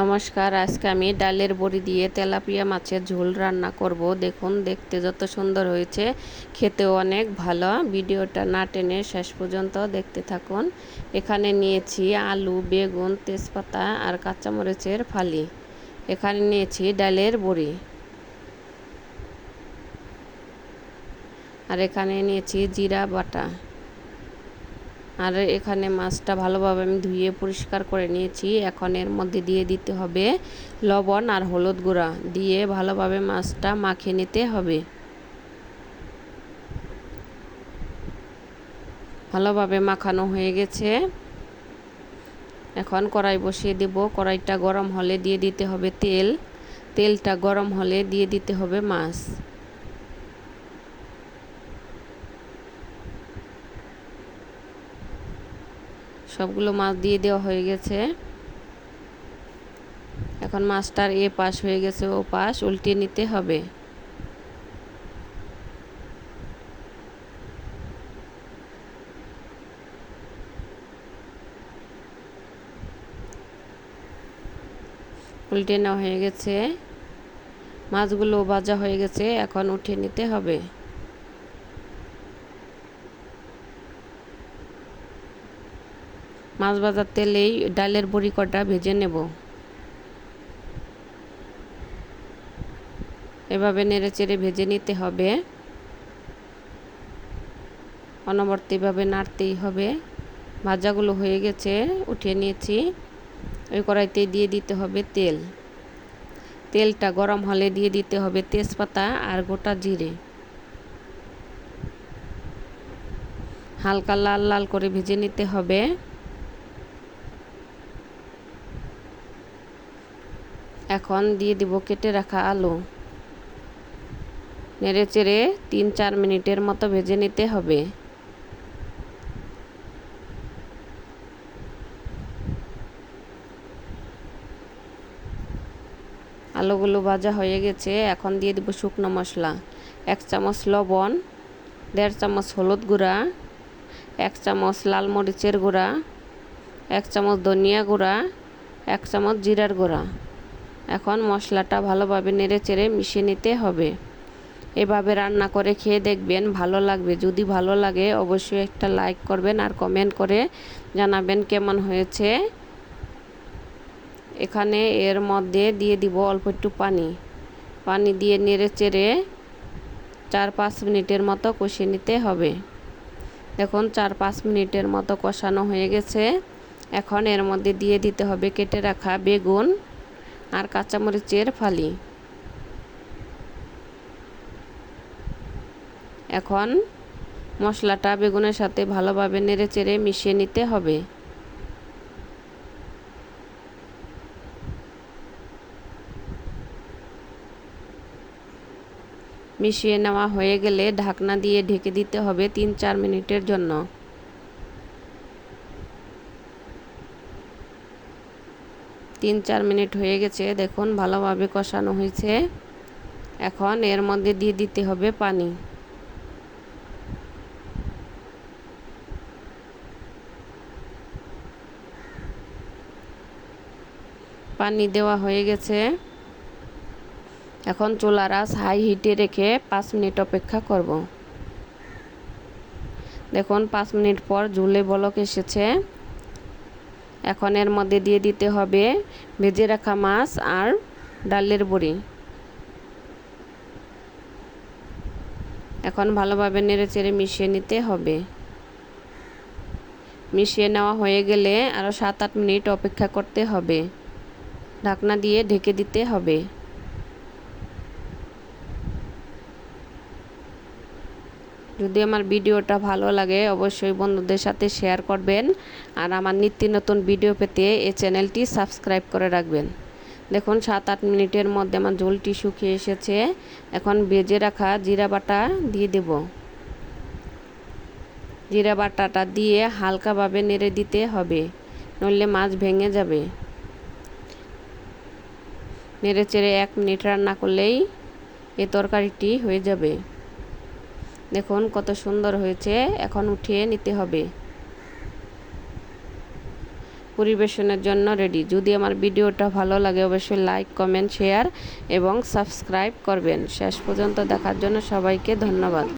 নমস্কার, আজকে আমি ডালের বড়ি দিয়ে তেলাপিয়া মাছের ঝোল রান্না করব। দেখুন, দেখতে যত সুন্দর হয়েছে, খেতেও অনেক ভালো। ভিডিওটা না টেনে শেষ পর্যন্ত দেখতে থাকুন। এখানে নিয়েছি আলু, বেগুন, তেজপাতা আর কাঁচামরিচের ফালি। এখানে নিয়েছি ডালের বড়ি। আর এখানে নিয়েছি জিরা বাটা। আর এখানে মাছটা ভালোভাবে আমি ধুয়ে পরিষ্কার করে নিয়েছি। এখন এর মধ্যে দিয়ে দিতে হবে লবণ আর হলুদ গুঁড়া। দিয়ে ভালোভাবে মাছটা মাখিয়ে নিতে হবে। ভালোভাবে মাখানো হয়ে গেছে। এখন কড়াই বসিয়ে দেব। কড়াইটা গরম হলে দিয়ে দিতে হবে তেল। তেলটা গরম হলে দিয়ে দিতে হবে মাছ। সবগুলো মাছ দিয়ে দেওয়া হয়ে গেছে। এখন মাছটার এ পাশ হয়ে গেছে, ও পাশ উল্টে নিতে হবে। উল্টে নেওয়া হয়ে গেছে। মাছগুলো ভাজা হয়ে গেছে, এখন উঠিয়ে নিতে হবে। মাছ ভাজার তেলেই ডালের বড়ি কটা ভেজে নেব। এভাবে নেড়ে চেড়ে ভেজে নিতে হবে। অনবর্তীভাবে নাড়তেই হবে। ভাজাগুলো হয়ে গেছে, উঠিয়ে নিয়েছি। ওই কড়াইতে দিয়ে দিতে হবে তেল। তেলটা গরম হলে দিয়ে দিতে হবে তেজপাতা আর গোটা জিরে। হালকা লাল লাল করে ভেজে নিতে হবে। এখন দিয়ে দিব কেটে রাখা আলু। নেড়ে চেড়ে তিন চার মিনিটের মতো ভেজে নিতে হবে। আলুগুলো ভাজা হয়ে গেছে, এখন দিয়ে দেবো শুকনো মশলা। এক চামচ লবণ, দেড় চামচ হলুদ গুঁড়া, এক চামচ লাল মরিচের গুঁড়া, এক চামচ ধনিয়া গুঁড়া, এক চামচ জিরার গুঁড়া। এখন মশলাটা ভালোভাবে নেড়ে চেড়ে মিশিয়ে নিতে হবে। এভাবে রান্না করে খেয়ে দেখবেন ভালো লাগবে। যদি ভালো লাগে, অবশ্যই একটা লাইক করবেন আর কমেন্ট করে জানাবেন কেমন হয়েছে। এখানে এর মধ্যে দিয়ে দিব অল্প একটু পানি। পানি দিয়ে নেড়ে চেড়ে চার পাঁচ মিনিটের মতো কষিয়ে নিতে হবে। দেখুন, চার পাঁচ মিনিটের মতো কষানো হয়ে গেছে। এখন এর মধ্যে দিয়ে দিতে হবে কেটে রাখা বেগুন। আর কাঁচামরিচের ফালি। এখন মশলাটা বেগুনের সাথে ভালোভাবে নেড়ে চেড়ে মিশিয়ে নিতে হবে। মিশিয়ে নেওয়া হয়ে গেলে ঢাকনা দিয়ে ঢেকে দিতে হবে তিন চার মিনিটের জন্য। তিন চার মিনিট হয়ে গেছে। দেখুন, ভালোভাবে কষানো হয়েছে। এখন এর মধ্যে দিয়ে দিতে হবে পানি। পানি দেওয়া হয়ে গেছে। এখন চুলার আঁচ হাই হিটে রেখে পাঁচ মিনিট অপেক্ষা করব। দেখুন, পাঁচ মিনিট পর ঝুলে বলক এসেছে। এখন এর মধ্যে দিয়ে দিতে হবে ভেজে রাখা মাছ আর ডালের বড়ি। এখন ভালোভাবে নেড়ে চেড়ে মিশিয়ে নিতে হবে। মিশিয়ে নেওয়া হয়ে গেলে আরও সাত আট মিনিট অপেক্ষা করতে হবে। ঢাকনা দিয়ে ঢেকে দিতে হবে। যদি আমার ভিডিওটা ভালো লাগে, অবশ্যই বন্ধুদের সাথে শেয়ার করবেন। আর আমার নিত্য নতুন ভিডিও পেতে এই চ্যানেলটি সাবস্ক্রাইব করে রাখবেন। দেখুন, সাত আট মিনিটের মধ্যে আমার ঝোলটি শুকিয়ে এসেছে। এখন ভেজে রাখা জিরা বাটা দিয়ে দেব। জিরা বাটাটা দিয়ে হালকাভাবে নেড়ে দিতে হবে, নইলে মাছ ভেঙে যাবে। নেড়ে চেড়ে এক মিনিট রান্না করলেই এ তরকারিটি হয়ে যাবে। দেখুন কত সুন্দর হয়েছে। এখন উঠিয়ে নিতে হবে। পরিবেশনের জন্য রেডি যদি আমার ভিডিওটা ভালো লাগে, অবশ্যই লাইক কমেন্ট শেয়ার এবং সাবস্ক্রাইব করবেন। শেষ পর্যন্ত দেখার জন্য সবাইকে ধন্যবাদ।